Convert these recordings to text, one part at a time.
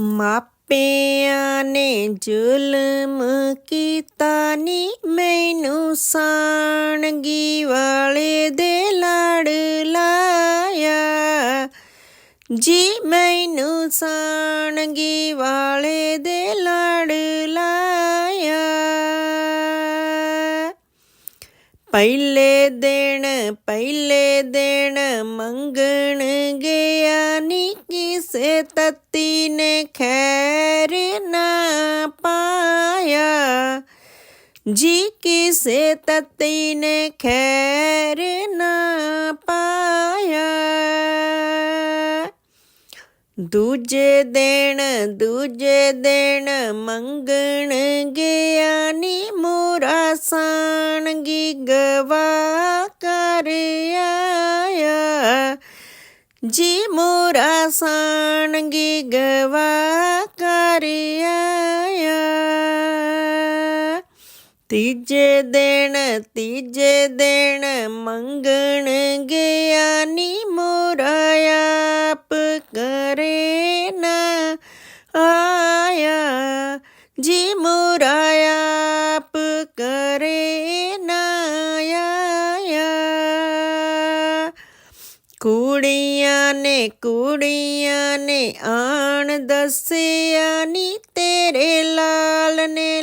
ਮਾਪਿਆਂ ਨੇ ਜ਼ੁਲਮ ਕੀਤਾ ਨੀ, ਮੈਨੂੰ ਸਾਣਗੀ ਵਾਲੇ ਦੇ ਲੜ ਲਾਇਆ। ਜੀ, ਮੈਨੂੰ ਸਾਣਗੀ ਵਾਲੇ ਦੇ ਲੜ ਲਾਇਆ। ਪਹਿਲੇ ਦਿਨ ਪਹਿਲੇ ਦਿਨ ਮੰਗਣ ਗਿਆ ਨੀ ਕਿਸੇ ਤਤੀ ਨੇ, ਖੈਰ ਨਾ ਪਾਇਆ। ਜੀ ਕਿਸੇ ਤਤੀ ਨੇ, ਖੈਰ ਦੂਜੇ ਦਿਨ ਦੂਜੇ ਦਿਨ ਮੰਗਣ ਗਿਆ ਨੀ ਮੋਰਾ ਸਾਣਗੀ ਗਵਾ ਕਰ ਆਇਆ। ਜੀ ਮੋਰਾ ਸਾਣਗੀ ਗਵਾ ਕਰ ਆਇਆ। ਤੀਜੇ ਦਿਨ ਤੀਜੇ ਦਿਨ ਮੰਗਣ ਗਿਆ ਨੀ ਮੋਰਾ ਆਪ ਕਰੇ ਨਾ ਆਇਆ ਜੀ ਮੋਰਾ ਆਪ ਕਰੇ ਨਾ ਆਇਆ ਕੁੜੀਆਂ ਨੇ ਕੁੜੀਆਂ ਨੇ ਆਣ ਦੱਸਿਆ ਨੀ ਤੇਰੇ ਲਾਲ ਨੇ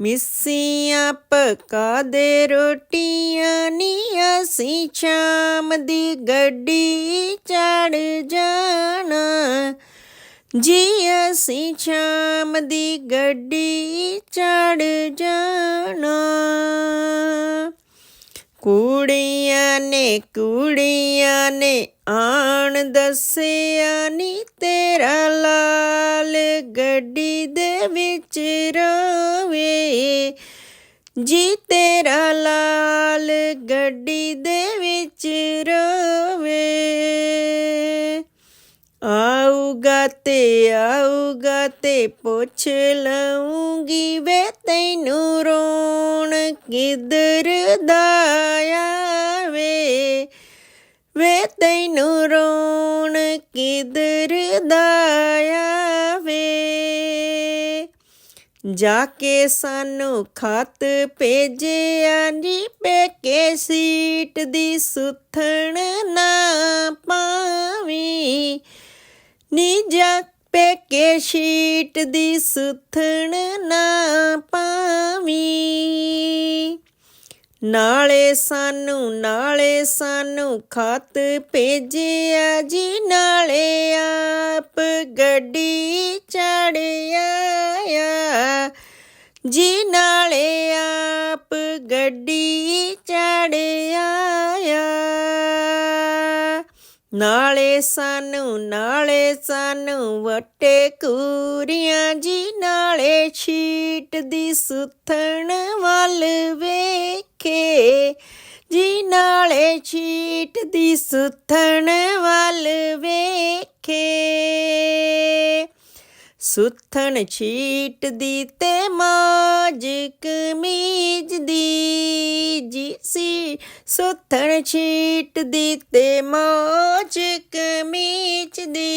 ਮਿੱਸੀਆਂ ਪਕਾ ਦੇ ਰੋਟੀਆਂ ਨੀ ਅਸੀਂ ਸ਼ਾਮ ਦੀ ਗੱਡੀ ਚੜ ਜਾਣਾ। ਜੀ ਅਸੀਂ ਸ਼ਾਮ ਦੀ ਗੱਡੀ ਚੜ ਜਾਣਾ। ਕੁੜੀਆਂ ਨੇ ਕੁੜੀਆਂ ਨੇ ਆਣ ਦੱਸਿਆ ਨੀ ਤੇਰਾ ਲਾਲ ਗੱਡੀ ਦੇ ਵਿੱਚ ਰਵੇ। ਜੀ ਤੇਰਾ ਲਾਲ ਗੱਡੀ ਦੇ ਵਿੱਚ ਤੇ ਆਊਗਾ ਤੇ ਪੁੱਛ ਲਊਂਗੀ ਵੇ ਤੈਨੂੰ ਰੋਣ ਕਿੱਧਰ ਦਾ ਆਵੇ? ਵੇ ਤੈਨੂੰ ਰੋਣ ਕਿੱਧਰ ਦਾ ਆਵੇ? ਜਾ ਕੇ ਸਾਨੂੰ ਖਤ ਭੇਜਿਆ ਨੀ ਪੇਕੇ ਸੀਟ ਦੀ ਸੁਥਣ ਨਾ ਪਾਵੀਂ। ਨੀ ਜਾ ਪੇਕੇ ਸ਼ੀਟ ਦੀ ਸੁਥਣ ਨਾ ਪਾਵੀ। ਨਾਲੇ ਸਾਨੂੰ ਨਾਲੇ ਸਾਨੂੰ ਖਤ ਭੇਜਿਆ ਜੀ, ਨਾਲੇ ਆਪ ਗੱਡੀ ਚੜਿਆ ਜੀ, ਨਾਲੇ ਆਪ ਗੱਡੀ ਚੜਿਆ ਨਾਲੇ ਸਾਨੂੰ ਨਾਲੇ ਸਾਨੂੰ ਵਟੇ ਕੂਰੀਆਂ ਜੀ, ਨਾਲੇ ਛੀਟ ਦੀ ਸੁਥਣ ਵੱਲ ਵੇਖੇ ਜੀ, ਨਾਲੇ ਛੀਟ ਦੀ ਸੁਥਣ ਵੱਲ ਵੇਖੇ। ਸੁਥਣ ਛੀਟ ਦੀ ਤੇ ਮਾਜ ਕਮੀਜ਼ ਦੀ ਜੀ ਸੀ ਸੁਥਣ ਛੀਟ ਦੀ ਤੇ ਮਾਜ ਕਮੀਜ਼ ਦੀ